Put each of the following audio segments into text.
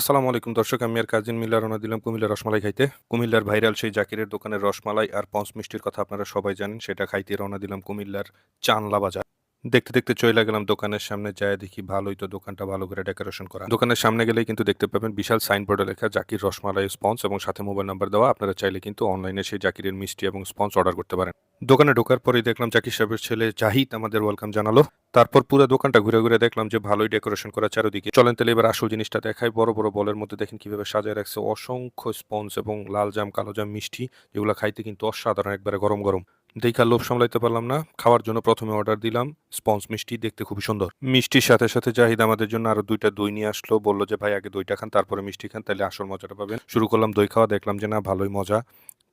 আসসালামু আলাইকুম দর্শক, আমি আর কাজিন মিল্লা রওনা দিলাম কুমিল্লার রসমালাই খাইতে। কুমিল্লার ভাইরাল সেই জাকিরের দোকানের রসমালাই আর পঞ্চ মিষ্টির কথা আপনারা সবাই জানেন, সেটা খাইতে রওনা দিলাম কুমিল্লার চানলা বাজার। দেখতে দেখতে চলে গেলাম দোকানের সামনে যায় দেখি ভালোই তো দোকানটা ভালো করে ডেকোরেশন করা। দোকানের সামনে গেলেই কিন্তু দেখতে পাবেন বিশাল সাইনবোর্ডে লেখা জাকির রসমালাই স্পঞ্জ এবং সাথে মোবাইল নাম্বার দেওয়া। আপনারা চাইলে কিন্তু অনলাইনে সেই জাকিরের মিষ্টি এবং স্পঞ্জ অর্ডার করতে পারেন। দোকানে ঢোকার পরেই দেখলাম জাকির সাহেবের ছেলে জাহিদ আমাদের ওয়েলকাম জানালো। তারপর পুরো দোকানটা ঘুরে ঘুরে দেখলাম যে ভালোই ডেকোরেশন করা চারিদিকে। চলেন তাহলে এবার আসল জিনিসটা দেখায় বড় বড় বলের মধ্যে দেখেন কীভাবে সাজায় রাখছে। অসংখ্য স্পঞ্জ এবং লাল জাম, কালো জাম, মিষ্টি, যেগুলো খাইতে কিন্তু অসাধারণ, একবারে গরম গরম। দেখা লোভ সামলাইতে পারলাম না। খাওয়ার জন্য প্রথমে অর্ডার দিলাম। স্পঞ্জ মিষ্টি দেখতে খুবই সুন্দর। মিষ্টির সাথে সাথে জাহিদ আমাদের জন্য আরও দুইটা দই নিয়ে আসলো। বলল যে, ভাই, আগে দইটা খান, তারপরে মিষ্টি খান তাহলে আসল মজাটা পাবেন। শুরু করলাম দই খাওয়া। দেখলাম যে, না, ভালোই মজা।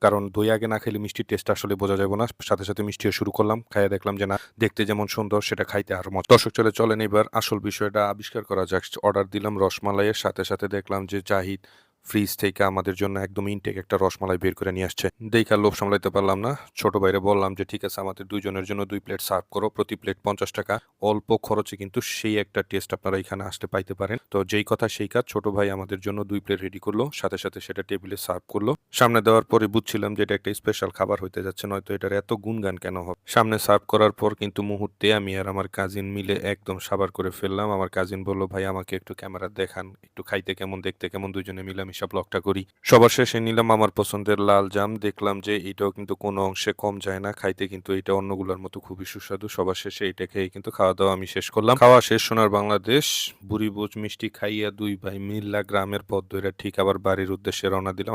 কারণ দই আগে না খেলে মিষ্টির টেস্ট আসলে বোঝা যাবে না। সাথে সাথে মিষ্টিও শুরু করলাম। খাইয়া দেখলাম যে, না, দেখতে যেমন সুন্দর, সেটা খাইতে আর মজা। দর্শক, চলে, চলেন এবার আসল বিষয়টা আবিষ্কার করা যাক। অর্ডার দিলাম রসমালাইয়ের। সাথে সাথে দেখলাম যে, জাহিদ ফ্রিজ থেকে আমাদের জন্য একদম ইনটেক একটা রসমালাই বের করে নিয়ে আসছে। দেখা লোভ সামলাইতে পারলাম না। ছোট ভাইরে বললাম যে, ঠিক আছে, আমাদের দুইজনের জন্য দুই প্লেট সার্ভ করো। প্রতি প্লেট পঞ্চাশ টাকা। অল্প খরচে কিন্তু সেই একটা টেস্ট আপনারা এখানে আসতে পাইতে পারেন। তো যেই কথা সেই কাজ, ছোট ভাই আমাদের জন্য দুই প্লেট রেডি করল। সাথে সাথে সেটা টেবিলে সার্ভ করল। সামনে দেওয়ার পরে বুঝছিলাম যে, এটা একটা স্পেশাল খাবার হইতে যাচ্ছে, নয়তো এটার এত গুণগান কেন হবে? সামনে সার্ভ করার পর কিন্তু মুহূর্তে আমি আর আমার কাজিন মিলে একদম সাবার করে ফেললাম। আমার কাজিন বলল, ভাই, আমাকে একটু ক্যামেরা দেখান। একটু খাইতে কেমন, দেখতে কেমন? দুজনে মিলামিশা ব্লগটা করি। সবার শেষে নিলাম আমার পছন্দের লাল জাম। দেখলাম যে এটাও কিন্তু কোনো অংশে কম যায় না। খাইতে কিন্তু এটা অন্যগুলোর মতো খুবই সুস্বাদু। সবার শেষে এটা খেয়ে কিন্তু খাওয়া দাওয়া আমি শেষ করলাম। খাওয়া শেষ সোনার বাংলাদেশ, বুড়ি বুঝ মিষ্টি খাইয়া দুই ভাই মিল্লা গ্রামের পথ ধরে ঠিক আবার বাড়ির উদ্দেশ্যে রওনা দিলাম।